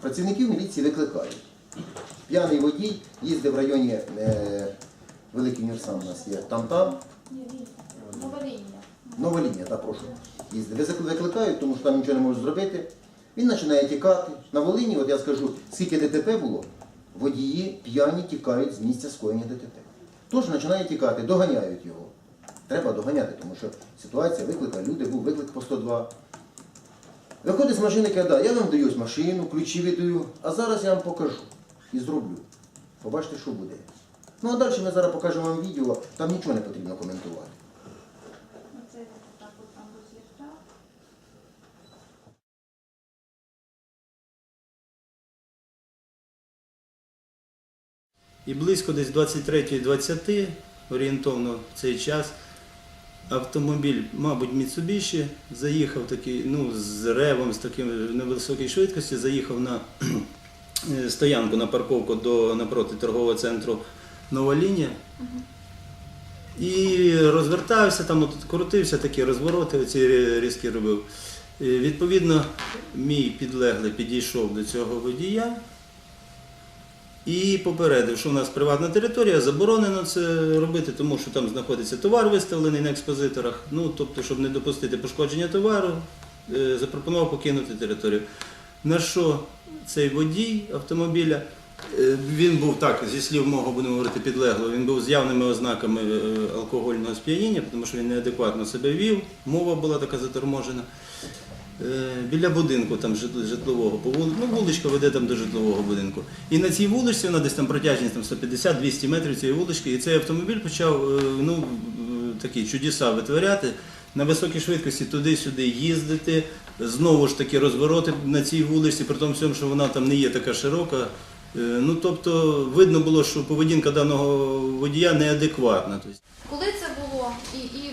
Працівників міліції викликають. П'яний водій їздив в районі е, Великий Мірсан у нас є. Там-там, нова лінія, так прошу. Їздив. Викликають, тому що там нічого не можуть зробити. Він починає тікати. На Волині, от я скажу, скільки ДТП було, водії п'яні тікають з місця скоєння ДТП. Тож починає тікати, доганяють його. Треба доганяти, тому що ситуація виклика, люди, був виклик по 102. Виходить з машини, каже, я вам даю машину, ключі віддаю, а зараз я вам покажу і зроблю. Побачите, що буде. Ну а далі ми зараз покажемо вам відео, там нічого не потрібно коментувати. І близько десь 23-20 орієнтовно в цей час автомобіль, мабуть, Mitsubishi, заїхав такий, ну, з ревом, з таким невисокої швидкості, заїхав на стоянку на парковку до напроти торгового центру Нова лінія. І розвертався, там от крутився, такі розвороти оці різкі робив. І, відповідно, мій підлеглий підійшов до цього водія і попередив, що у нас приватна територія, заборонено це робити, тому що там знаходиться товар виставлений на експозиторах. Ну, тобто, щоб не допустити пошкодження товару, е, запропонував покинути територію. На що цей водій автомобіля, е, він був так, зі слів мого будемо говорити підлегло, він був з явними ознаками е, алкогольного сп'яніння, тому що він неадекватно себе вів, мова була така заторможена. Е, Біля будинку там житлового, по ну, вуличка веде там до житлового будинку. І на цій вуличці, вона десь там протяжність там 150-200 метрів цієї вулички, і цей автомобіль почав е, ну, е, такі чудеса витворяти, на високій швидкості туди-сюди їздити, знову ж таки розвороти на цій вулиці, при тому всьому, що вона там не є така широка. Ну, тобто, видно було, що поведінка даного водія неадекватна. Тобто, Коли це було? І, і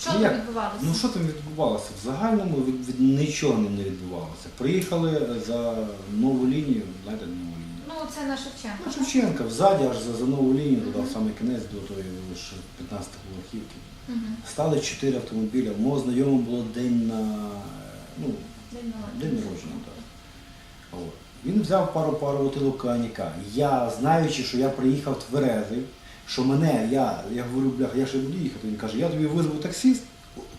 що Ну, там як? відбувалося? Ну що там відбувалося? В загальному від, від нічого не відбувалося. Приїхали за нову лінію, знаєте, нову лінію. Ну, це на Шевченка. Ну, Шевченка, взаді аж за, за нову лінію, туди в самий кінець до тої ж 15 поверхівки. Мгм. Стали чотири автомобіля. У мого знайомого було день на ну, День народження. день. Він взяв пару пару бутилок коньяка. Я, знаючи, що я приїхав тверезий, що мене, я, я говорю, бляха, я ще буду їхати. Він каже, я тобі визву таксист.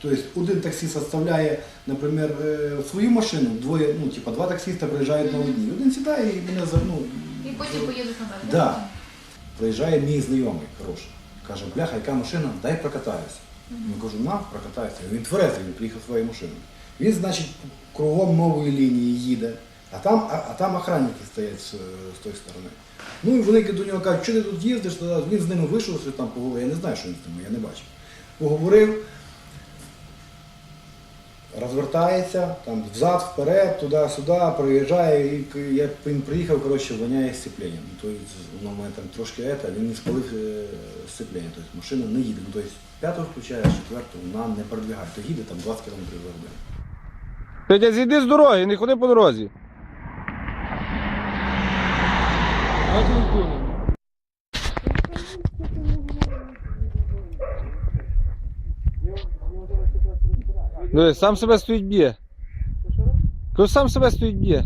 Тобто один таксист відставляє, наприклад, е, свою машину, двоє, ну, типа, два таксиста приїжджають на одній. Один сідає і мене за, ну, І потім поїдуть назад. Да. Приїжджає мій знайомий хороший. Каже, бляха, яка машина, дай прокатаюся. Я кажу, на, прокатайся. Він тверезий, він приїхав своєю машиною. Він, значить, кругом нової лінії їде, а там, а, а там охранники стоять з, з тої сторони. Ну і вони до нього кажуть, що ти тут їздиш, він з ними вийшов, що там поговорив. Я не знаю, що він з ними, я не бачив. Поговорив, розвертається, там взад, вперед, туди-сюди, приїжджає, і як він приїхав, коротше, воняє сцепленням. Ну, воно в мене там трошки ета, він не спалив е, сцеплення, тобто машина не їде. Ну, тобто, п'ятого включає, четвертого вона не продвігає, то їде там 20 км за годину. Петя, зійди з дороги, не ходи по дорозі. Ну, сам себе стоїть б'є. Кажу, сам себе стоїть б'є.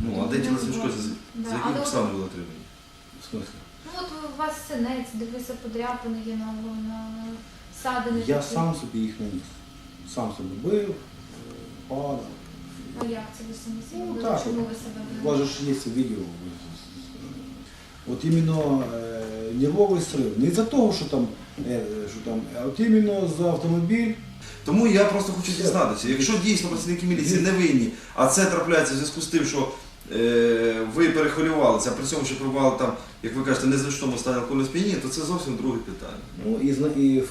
Ну, а де ті Лисичко, за, Да, за які але обставини було? В смысле? Ну от у вас синець, дивися, подряпини є на, на садини. Я такі. сам собі їх наніс. Сам собі бив, е, падав. А як це ви самі себе Ну, так, Чому ви себе У вас же ж є це відео. От іменно е, нервовий срив. Не за того, що там, е, що там, а от іменно за автомобіль. Тому я просто хочу дізнатися, якщо дійсно працівники міліції не винні, а це трапляється в зв'язку з тим, що е, ви перехвилювалися, а при цьому ще перебували там, як ви кажете, незначному стані алкогольного сп'яніння, то це зовсім друге питання. Ну і, зна- і в-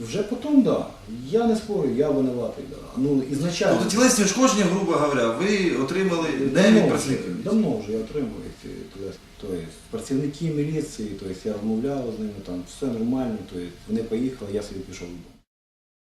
вже потім, так. Да. Я не спорю, я винуватий. Да. Ну, ізначально. Тобто тілесні ушкодження, грубо говоря, ви отримали не Давно від вже, працівників давно вже я отримую ці тілесні. Тобто працівники міліції, тобто я розмовляв з ними, там все нормально, тобто вони поїхали, я собі пішов додому.